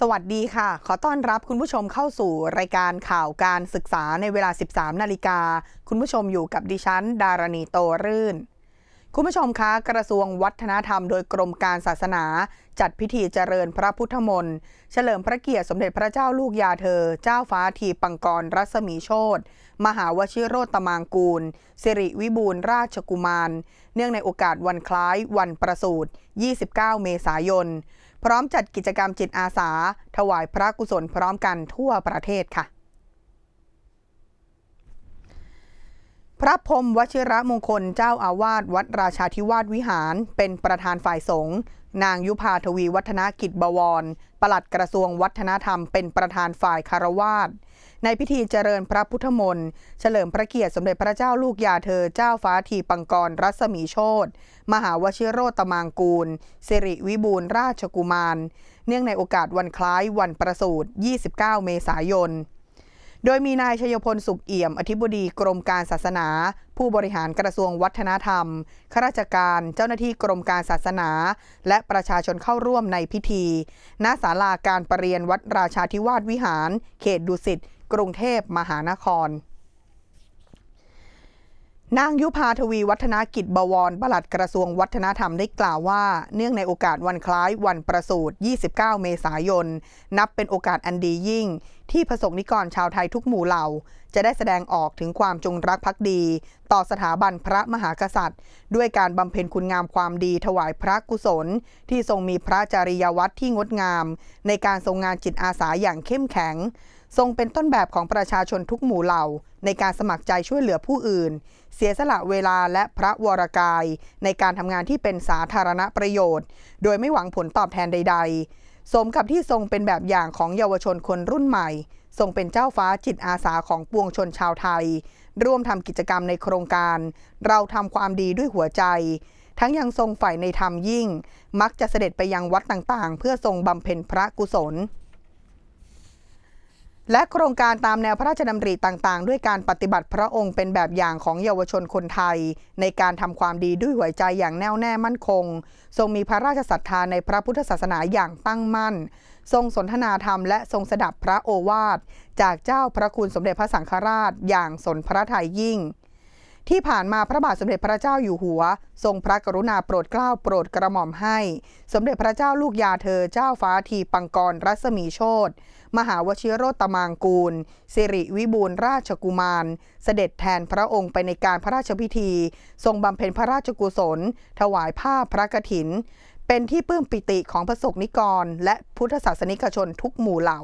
สวัสดีค่ะ ขอต้อนรับคุณผู้ชมเข้าสู่รายการข่าวการศึกษาในเวลา 13 นาฬิกา คุณผู้ชมอยู่กับดิฉัน ดารณีโตรื่น คุณผู้ชมคะ กระทรวงวัฒนธรรมโดยกรมการศาสนา จัดพิธีเจริญพระพุทธมนต์เฉลิมพระเกียรติสมเด็จพระเจ้าลูกยาเธอ เจ้าฟ้าทีปังกรรัศมีโชตมหาวชิโรตมางกูล สิริวิบูลราชกุมาร เนื่องในโอกาสวันคล้ายวันประสูติ29 เมษายน พร้อมจัดกิจกรรมจิตอาสา ถวายพระกุศลพร้อมกันทั่วประเทศค่ะพระพรมวชิระมงคลเจ้าอาวาสวัดราชาธิวาสวิหาร เป็นประธานฝ่ายสงฆ์นางยุพาทวีวัฒนกิจบวร ปลัดกระทรวงวัฒนธรรมเป็นประธานฝ่ายคารวาส ในพิธีเจริญพระพุทธมนต์เฉลิมพระเกียรติสมเด็จพระเจ้าลูกยาเธอเจ้าฟ้าทีปังกรรัศมีโชตมหาวชิโรตมางกูล สิริวิบูลราชกุมาร เนื่องในโอกาสวันคล้ายวันประสูติ 29 เมษายนโดยมีนายชยพลสุขเอี่ยม อธิบดีกรมการศาสนา ผู้บริหารกระทรวงวัฒนธรรมข้าราชการเจ้าหน้าที่กรมการศาสนา และประชาชนเข้าร่วมในพิธี ณศาลาการประเรียนวัดราชาธิวาสวิหาร เขตดุสิต กรุงเทพมหานคร นางยุพาทวีวัฒนกิจบวรปลัดกระทรวงวัฒนธรรมได้กล่าวว่า เนื่องในโอกาสวันคล้ายวันประสูติ 29 เมษายน นับเป็นโอกาสอันดียิ่ง ที่ประสงนิกรชาวไทยทุกหมู่เหล่า จะได้แสดงออกถึงความจงรักภักดี ต่อสถาบันพระมหากษัตริย์ ด้วยการบำเพ็ญคุณงามความดีถวายพระกุศล ที่ทรงมีพระจริยวัตรที่งดงาม ในการทรงงานจิตอาสาอย่างเข้มแข็ง ทรงเป็นต้นแบบของประชาชนทุกหมู่เหล่า ในการสมัครใจช่วยเหลือผู้อื่น เสียสละเวลาและพระวรกาย ในการทำงานที่เป็นสาธารณประโยชน์ โดยไม่หวังผลตอบแทนใด ๆ สมกับที่ทรงเป็นแบบอย่างของเยาวชนคนรุ่นใหม่ ทรงเป็นเจ้าฟ้าจิตอาสาของปวงชนชาวไทย ร่วมทำกิจกรรมในโครงการ เราทำความดีด้วยหัวใจทั้งยังทรงใฝ่ในธรรมยิ่ง มักจะเสด็จไปยังวัดต่างๆ เพื่อทรงบำเพ็ญพระกุศล และโครงการตามแนวพระราชดำริต่างๆ ด้วยการปฏิบัติพระองค์เป็นแบบอย่างของเยาวชนคนไทย ในการทำความดีด้วยหัวใจอย่างแน่วแน่มั่นคง ทรงมีพระราชศรัทธาในพระพุทธศาสนาอย่างตั้งมั่น ทรงสนทนาธรรมและทรงสดับพระโอวาท จากเจ้าพระคุณสมเด็จพระสังฆราช อย่างสนพระทัยยิ่ง ที่ผ่านมาพระบาทสมเด็จพระเจ้าอยู่หัว ทรงพระกรุณาโปรดเกล้าโปรดกระหม่อมให้ สมเด็จพระเจ้าลูกยาเธอเจ้าฟ้าทีปังกรรัศมีโชตมหาวชิโรตมางกูล สิริวิบูลราชกุมาร เสด็จแทนพระองค์ไปในการพระราชพิธี ทรงบำเพ็ญพระราชกุศล ถวายผ้าพระกฐิน เป็นที่ปลื้มปิติของพระสงฆ์นิกร และพุทธศาสนิกชนทุกหมู่เหล่า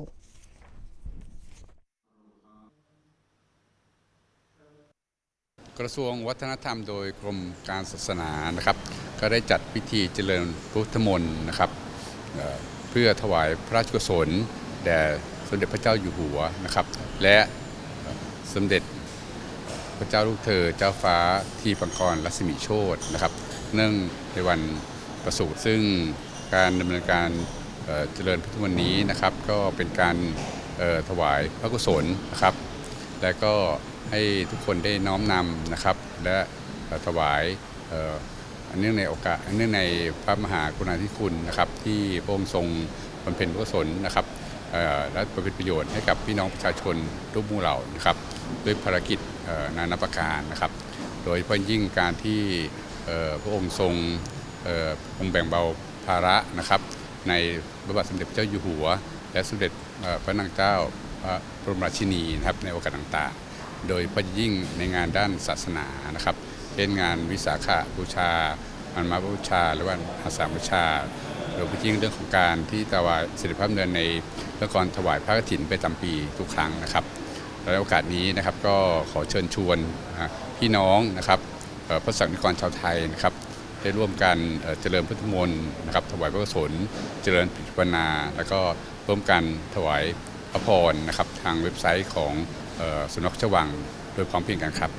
กระทรวงวัฒนธรรมโดยกรมการศาสนานะครับ ก็ได้จัดพิธีเจริญพุทธมนต์นะครับเเพื่อถวายพระราชกุศลแด่สมเด็จพระเจ้าอยู่หัวนะครับ และสมเด็จพระเจ้าลูกเธอเจ้าฟ้าทีปังกรรัศมีโชตนะครับ เนื่องในวันประสูติซึ่งการดำเนินการเเจริญพุทธมนต์นี้นะครับ ก็เป็นการถวายพระกุศลนะครับ และก็ให้ทุกคนได้น้อมนำนะครับ และถวายเอ่ออันเนื่องในโอกาสอันเนื่องในพระมหากรุณาธิคุณนะครับ ที่พระองค์ทรงบำเพ็ญกุศลนะครับเอ่อและเป็นประโยชน์ให้กับพี่น้องประชาชนทุกหมู่เหล่านะครับ ด้วยภารกิจนานาประการนะครับ โดยเฉพาะยิ่งการที่พระองค์ทรงองแบ่งเบาภาระนะครับ ในพระบาทสมเด็จเจ้าอยู่หัว และสมเด็จพระนางเจ้าพระ บรมราชินีนะครับในโอกาสต่างๆ โดยเฉพาะยิ่งในงานด้านศาสนานะครับเช่นงานวิสาขบูชามันมาบูชา หรือว่าอาสาบูชาโดยเฉพาะยิ่งเรื่องของการที่ถวายเสด็จพระดำเนินในเรื่องกรถวายพระกฐินไปตามปีทุกครั้งนะครับและโอกาสนี้นะครับก็ขอเชิญชวนพี่น้องนะครับพระสังฆกรชาวไทยนะครับได้ร่วมกันเจริญพุทธมนต์นะครับถวายพระกุศลเจริญปิภาวนา แล้วก็ร่วมกันถวาย พระพรนะครับทางเว็บไซต์ของออสุนักพรชวังโดยพร้อมเพรียงกันครับ